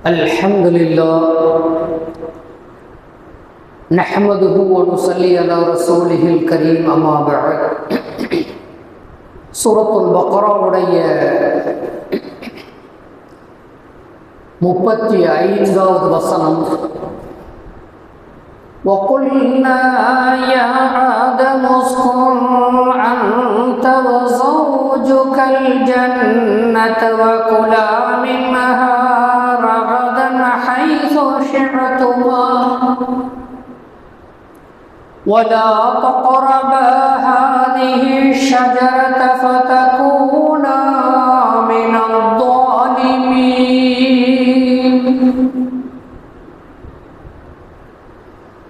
الحمد لله نحمده ونصلي على رسوله الكريم أما بعد சூரத்துல் பக்ராவுடைய முப்பத்தி ஐந்தாவது வசனம் وقلنا يا آدم اسكن أنت وزوجك الجنة وكلا منها رغدا حيث شئتما ولا تقربا هذه الشجرة فتكونا من الظالمين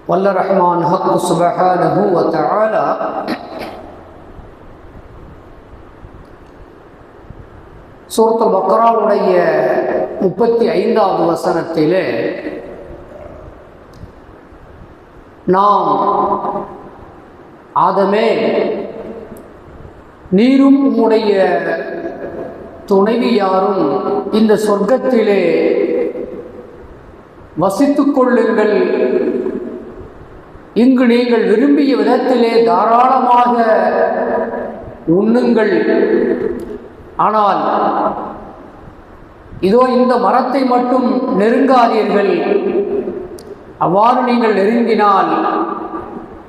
வல்ல ரஹ்மான் ஹக்கு சுபஹானஹு வ தஆலா சூரத்துல் பக்ராவுடைய முப்பத்தி ஐந்தாவது வசனத்திலே நாம் ஆதமே நீரும் உம்முடைய துணைவியாரும் இந்த சொர்க்கத்திலே வசித்து கொள்ளுங்கள். இங்கு நீங்கள் விரும்பிய விதத்திலே தாராளமாக உண்ணுங்கள். ஆனால் இதோ இந்த மரத்தை மட்டும் நெருங்காதீர்கள். அவ்வாறு நீங்கள் நெருங்கினால்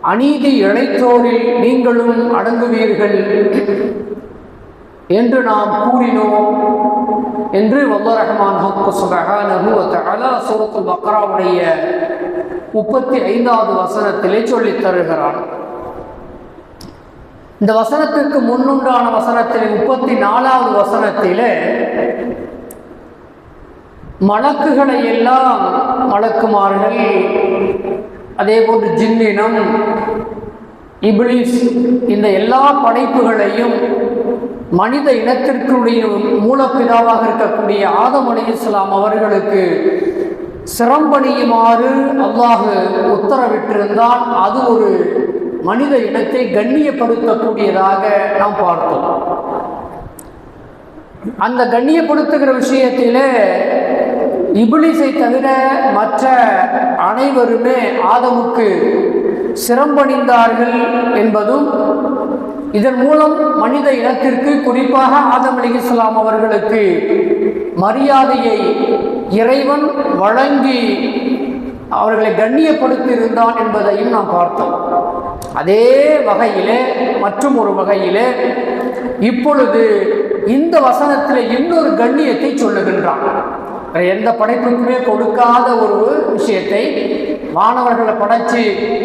அநீதி இழைத்தோரில் நீங்களும் அடங்குவீர்கள் என்று நாம் கூறினோம் என்று வல்ல ரஹ்மான் சூரத்துல் பக்ராவுடைய முப்பத்தி ஐந்தாவது வசனத்திலே சொல்லித் தருகிறான் இந்த வசனத்திற்கு முன்னுண்டான வசனத்திலே முப்பத்தி நாலாவது வசனத்திலே மலக்குகளை எல்லாம் மலக்குமார்கள். அதே போன்று ஜின்னினம் இபிலிஸ் இந்த எல்லா படைப்புகளையும் மனித இனத்திற்குடைய மூலப்பிதாவாக இருக்கக்கூடிய ஆதம் அலி இஸ்லாம் அவர்களுக்கு சிரம்பணியுமாறு அல்லாஹ் உத்தரவிட்டிருந்தால் அது ஒரு மனித இனத்தை கண்ணியப்படுத்தக்கூடியதாக நாம் பார்த்தோம். அந்த கண்ணியப்படுத்துகிற விஷயத்திலே இபிலிசை தவிர மற்ற அனைவருமே ஆதமுக்கு சிரம்பணிந்தார்கள் என்பதும் இதன் மூலம் மனித இனத்திற்கு குறிப்பாக ஆதம் அலி இஸ்லாம் அவர்களுக்கு மரியாதையை இறைவன் வழங்கி அவர்களை கண்ணியப்படுத்தியிருந்தான் என்பதையும் நாம் பார்த்தோம். அதே வகையிலே மற்றும் ஒரு வகையிலே இப்பொழுது இந்த வசனத்தில் இன்னொரு கண்ணியத்தை சொல்லுகின்றான். வேற எந்த படைப்புக்குமே கொடுக்காத ஒரு விஷயத்தை மாணவர்களை படைச்சு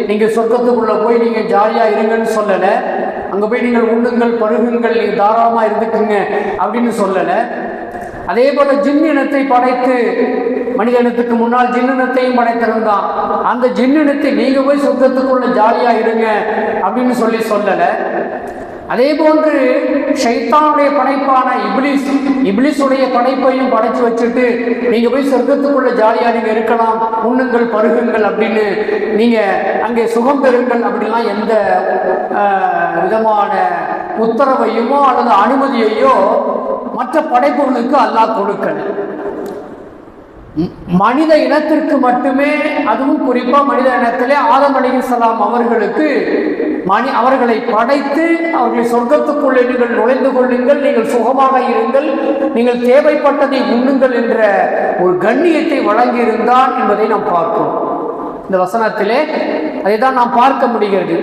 நீங்கள் சொர்க்கத்துக்குள்ளே போய் நீங்கள் ஜாலியாக இருங்கன்னு சொல்லலை. அங்கே போய் நீங்கள் உண்ணுங்கள் பருகுங்கள் நீங்கள் தாராளமாக இருந்துக்குங்க அப்படின்னு சொல்லலை. அதே போல ஜின் இனத்தை படைத்து மனிதனத்துக்கு முன்னால் ஜின்னினத்தையும் படைத்திருந்தான். அந்த ஜின்னினத்தை நீங்கள் நீங்க போய் சொர்க்கத்துக்குள்ள ஜாலியா இருங்க அப்படின்னு சொல்லி சொல்லல. அதே போன்று ஷைத்தானுடைய படைப்பான இப்ளிஸ் இப்ளிஸுடைய படைப்பையும் படைச்சு வச்சுட்டு நீங்க போய் சொர்க்கத்துக்குள்ள ஜாலியா நீங்க இருக்கலாம் உண்ணுங்கள் பருகுங்கள் அப்படின்னு நீங்க அங்கே சுகம் பெறுங்கள் அப்படிலாம் எந்த விதமான உத்தரவையுமோ அல்லது அனுமதியையோ மற்ற படைப்புகளுக்கு அல்லாஹ் கொடுக்கல. மனித இனத்திற்கு மட்டுமே அதுவும் குறிப்பா மனித இனத்திலே ஆதம் அலிசலாம் அவர்களுக்கு மணி அவர்களை படைத்து அவர்களை சொர்க்கத்துக்குள்ளே நீங்கள் நுழைந்து கொள்ளுங்கள் நீங்கள் சுகமாக இருங்கள் நீங்கள் தேவைப்பட்டதை உண்ணுங்கள் என்ற ஒரு கண்ணியத்தை வழங்கியிருந்தார் என்பதை நாம் பார்க்கிறோம். இந்த வசனத்திலே அதை தான் நாம் பார்க்க முடிகிறது.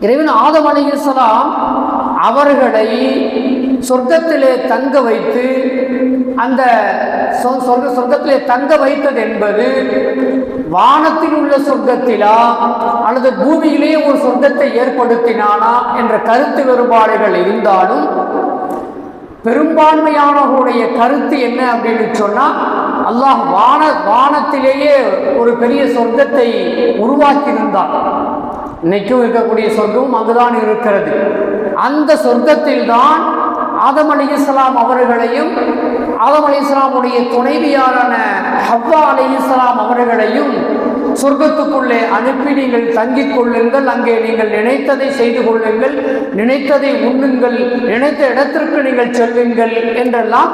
இறைவன் ஆதம் சலாம் அவர்களை சொர்க்கத்திலே தங்க வைத்து அந்த சொர்க்க சொர்க்கத்திலே தங்க வைத்தது என்பது வானத்தில் உள்ள சொர்க்கத்திலா அல்லது பூமியிலே ஒரு சொர்க்கத்தை ஏற்படுத்தினானா என்ற கருத்து வேறுபாடுகள் இருந்தாலும் பெரும்பான்மையானவர்களுடைய கருத்து என்ன அப்படின்னு சொன்னால் அல்லாஹ் வான வானத்திலேயே ஒரு பெரிய சொர்க்கத்தை உருவாக்கியிருந்தான். இன்னைக்கும் இருக்கக்கூடிய சொர்க்கம் அங்குதான் இருக்கிறது. அந்த சொர்க்கத்தில் தான் ஆதம் அலிஸ்லாம் அவர்களையும் ஆதம் அலிஸ்லாமுடைய துணைவியாரான ஹவ்வா அலிஸ்லாம் அவர்களையும் சொர்க்கத்துக்குள்ளே அனுப்பி நீங்கள் தங்கிக் கொள்ளுங்கள். அங்கே நீங்கள் நினைத்ததை செய்து கொள்ளுங்கள். நினைத்ததை உண்ணுங்கள். நினைத்த இடத்திற்கு நீங்கள் செல்லுங்கள் என்றெல்லாம்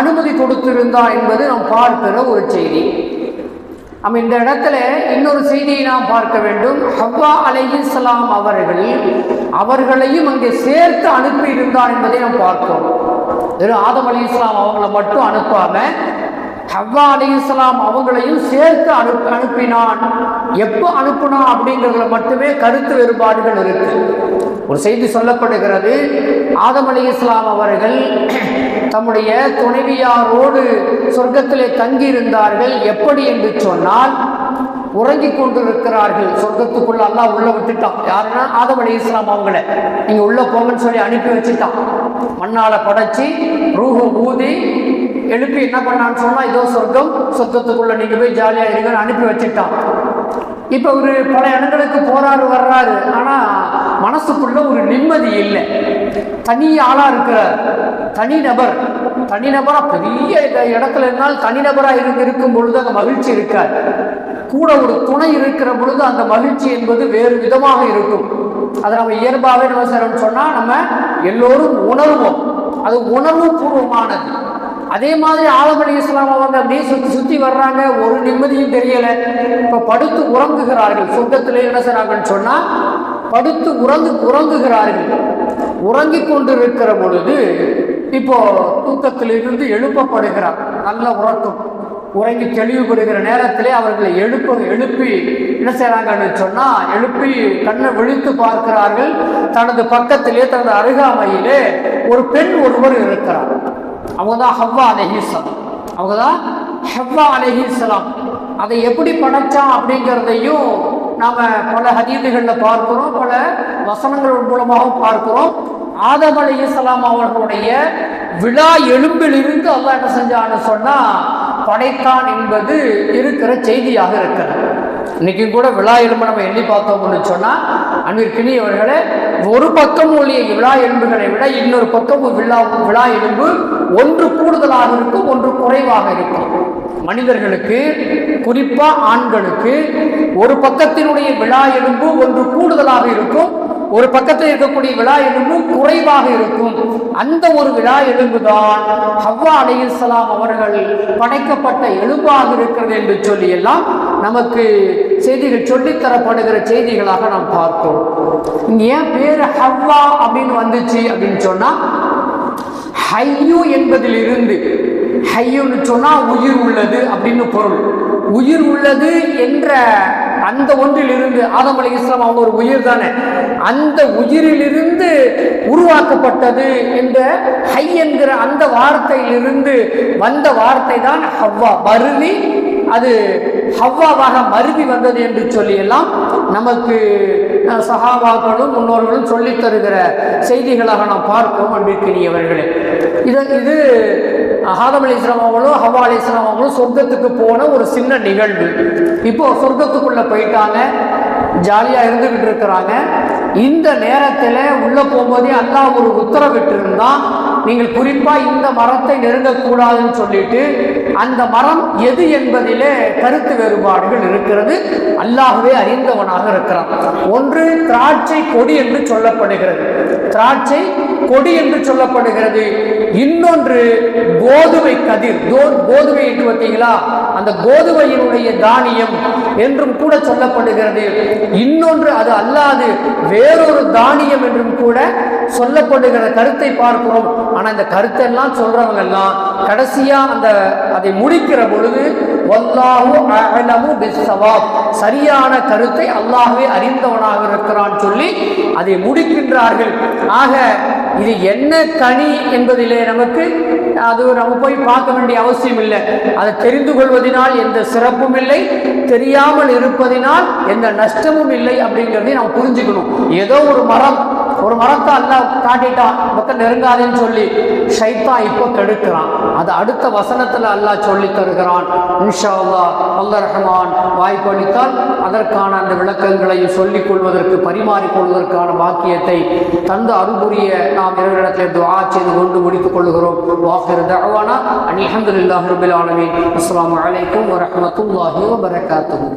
அனுமதி கொடுத்திருந்தார் என்பது நாம் பார்க்கிற ஒரு செய்தி. நம்ம இந்த இடத்துல இன்னொரு செய்தியை நாம் பார்க்க வேண்டும். ஹவ்வா அலைஹிஸ்ஸலாம் அவர்கள் அவர்களையும் அங்கே சேர்த்து அனுப்பியிருந்தார் என்பதை நாம் பார்க்கிறோம். வெறும் ஆதம் அலி இஸ்லாம் அவங்கள மட்டும் அனுப்பாம ஹவ்வா அலி இஸ்லாம் அவங்களையும் சேர்த்து அனுப்பி அனுப்பினான். எப்போ அனுப்பினான் அப்படிங்கிறதுல மட்டுமே கருத்து வேறுபாடுகள் இருக்கு. ஒரு செய்தி சொல்லப்படுகிறது ஆதம் அலி இஸ்லாம் அவர்கள் தம்முடைய துணைவியாரோடு சொர்க்கத்திலே தங்கியிருந்தார்கள். எப்படி என்று சொன்னால் உறங்கிக் கொண்டிருக்கிறார்கள். சொர்க்கத்துக்குள்ள அல்லாஹ் உள்ள விட்டுட்டான். யாருன்னா? ஆதம் அலி இஸ்லாம் அவங்கள. நீங்க உள்ள போங்கன்னு சொல்லி அனுப்பி வச்சுட்டான். மண்ணால படைச்சி ரூஹு ஊதி எழுப்பி என்ன பண்ணான்னு சொன்னா இதோ சொர்க்கம் சொர்க்கத்துக்குள்ள நீங்க போய் ஜாலியா இருங்கன்னு அனுப்பி வச்சுட்டான். இப்போ ஒரு பல இடங்களுக்கு போறாரு வர்றாரு. ஆனா மனசுக்குள்ள ஒரு நிம்மதி இல்லை. தனி ஆளா இருக்கிறார். தனி நபர். தனிநபரா பெரிய இடத்துல இருந்தால் தனிநபரா இருந்து இருக்கும் பொழுது அந்த மகிழ்ச்சி இருக்காது. கூட ஒரு துணை இருக்கிற பொழுது அந்த மகிழ்ச்சி என்பது வேறு விதமாக இருக்கும். அதை நம்ம இயல்பாகவே நம்ம செய்யறோம்னு சொன்னா நம்ம எல்லோரும் உணர்வோம். அது உணர்வு பூர்வமானது. அதே மாதிரி ஆலம் அலி இஸ்லாம் அவங்க அப்படியே சுத்தி சுத்தி வர்றாங்க ஒரு நிம்மதியும் தெரியல. இப்ப படுத்து உறங்குகிறார்கள். சொர்க்கத்திலே என்ன செய்றாங்கன்னு சொன்னா படுத்து உறங்கு உறங்குகிறார்கள். உறங்கிக் கொண்டிருக்கிற பொழுது இப்போ தூக்கத்திலிருந்து எழுப்பப்படுகிறார். நல்ல உறக்கம். உறங்கி தெளிவு கொடுக்கிற நேரத்திலே அவர்களை எழுப்ப எழுப்பி என்ன செய்கிறாங்கன்னு சொன்னால் எழுப்பி கண்ணை விழித்து பார்க்கிறார்கள். தனது பக்கத்திலே தனது அருகாமையிலே ஒரு பெண் ஒருவர் இருக்கிறார். அவங்க தான் ஹவ்வா அலஹிஸ்லாம் அவங்க தான் ஹவ்வா அலஹிஸ்லாம் அதை எப்படி படைச்சான் அப்படிங்கிறதையும் நாம் பல ஹதீதுகளில் பார்க்கிறோம் பல வசனங்கள் மூலமாகவும் பார்க்கிறோம். ஆதம் அலைஹிஸ்ஸலாம் அவர்களுடைய விழா எலும்பிலிருந்து அல்லாஹ் என்ன செஞ்சான்னு சொன்னால் படைத்தான் என்பது இருக்கிற செய்தியாக இருக்கிறது. இன்னைக்கு கூட விழா எலும்பு நம்ம எண்ணி பார்த்தோம்னு சொன்னா அன்பிற்கினி அவர்களே ஒரு பக்கம் உள்ள விழா எலும்புகளை விட இன்னொரு பக்கம் விழா விழா எலும்பு ஒன்று கூடுதலாக இருக்கும் ஒன்று குறைவாக இருக்கும். மனிதர்களுக்கு குறிப்பா ஆண்களுக்கு ஒரு பக்கத்தினுடைய விழா எலும்பு ஒன்று கூடுதலாக இருக்கும் ஒரு பக்கத்தில் இருக்கக்கூடிய விழா எலும்பும் குறைவாக இருக்கும். அந்த ஒரு விழா எலும்பு தான் ஹவ்வா அலைஹிஸ்ஸலாம் அவர்கள் படைக்கப்பட்ட எலும்பாக இருக்கிறது என்று சொல்லி எல்லாம் நமக்கு செய்திகள் சொல்லித் தரப்படுகிற செய்திகளாக நாம் பார்த்தோம். ஏன் பேரு ஹவ்வா அப்படின்னு வந்துச்சு அப்படின்னு சொன்னா ஹையு என்பதிலிருந்து ஹையுன்னு சொன்னால் உயிர் உள்ளது அப்படின்னு பொருள். உயிர் உள்ளது என்ற அந்த ஒன்றிலிருந்து ஆதம் அலி இஸ்லாம் அவங்க ஒரு உயிர் தானே. அந்த உயிரிலிருந்து உருவாக்கப்பட்டது என்ற ஹை என்கிற அந்த வார்த்தையிலிருந்து வந்த வார்த்தை தான் ஹவ்வா. மருவி அது ஹவ்வாவாக மருவி வந்தது என்று சொல்லியெல்லாம் நமக்கு சகாபாக்களும் சஹாபாக்களும் முன்னோர்களும் சொல்லித் தருகிற செய்திகளாக நாம் பார்ப்போம் அன்பிற்கினியவர்களே. இதன் இது ஆதம் அலி இஸ்லாம் அவங்களும் ஹவா அலி இஸ்லாம் அவங்களும் சொர்க்கத்துக்கு போன ஒரு சின்ன நிகழ்வு. இப்போ சொர்க்கத்துக்குள்ள போயிட்டாங்க. ஜாலியா இருந்துகிட்டு இருக்கிறாங்க. இந்த நேரத்தில் உள்ள போகும்போதே அல்லாஹ் ஒரு உத்தரவிட்டு இருந்தான் நீங்கள் குறிப்பா இந்த மரத்தை நெருங்கக்கூடாதுன்னு சொல்லிட்டு அந்த மரம் எது என்பதிலே கருத்து வேறுபாடுகள் இருக்கிறது. அல்லாகவே அறிந்தவனாக இருக்கிறான். ஒன்று திராட்சை கொடி என்று சொல்லப்படுகிறது. திராட்சை கொடி என்று சொல்லப்படுகிறது. இன்னொன்று கோதுமை கதிர். கோதுமை இருக்கு பார்த்தீங்களா? அந்த கோதுமையினுடைய தானியம் என்றும் கூட சொல்லப்படுகிறது. இன்னொன்று அது அல்லாது வேறொரு தானியம் என்றும் கூட சொல்லப்படுகிற கருத்தை பார்க்கிறோம். ஆனால் இந்த கருத்தெல்லாம் சொல்றவங்க எல்லாம் கடைசியா அந்த அதை முடிக்கிற பொழுது சரியான கருத்தை அல்லாஹே அறிந்தவனாக இருக்கிறான் சொல்லி அதை முடிக்கின்றார்கள். ஆக இது என்ன கனி என்பதிலே நமக்கு அது நம்ம போய் பார்க்க வேண்டிய அவசியம் இல்லை. அதை தெரிந்து கொள்வதனால் எந்த சிறப்பும் இல்லை தெரியாமல் இருப்பதினால் எந்த நஷ்டமும் இல்லை அப்படிங்கிறதையும் நாம் புரிஞ்சுக்கணும். ஏதோ ஒரு மரம் ஒரு மரத்தை அல்லாஹ் காட்டிட்டான். மொத்தம் நெருங்காதேன்னு சொல்லி ஷைத்தான் இப்போ கெடுக்கிறான். அது அடுத்த வசனத்தில் அல்லாஹ் சொல்லி தருகிறான். இன்ஷா அல்லா அல்ல ரஹ்மான் வாய்ப்பு அளித்தால் அதற்கான அந்த விளக்கங்களையும் சொல்லிக் கொள்வதற்கு பரிமாறிக் கொள்வதற்கான பாக்கியத்தை தந்து அருள்புரிய நாம் இறைவனிடத்தில் துவா செய்து கொண்டு முடித்துக் கொள்கிறோம் வாஹிர் தஅவானா அல்ஹம்துலில்லாஹி ரபில் ஆலமீன் அஸ்ஸலாமு அலைக்கும் வரஹ்மத்துல்லாஹி வபரகாத்துஹு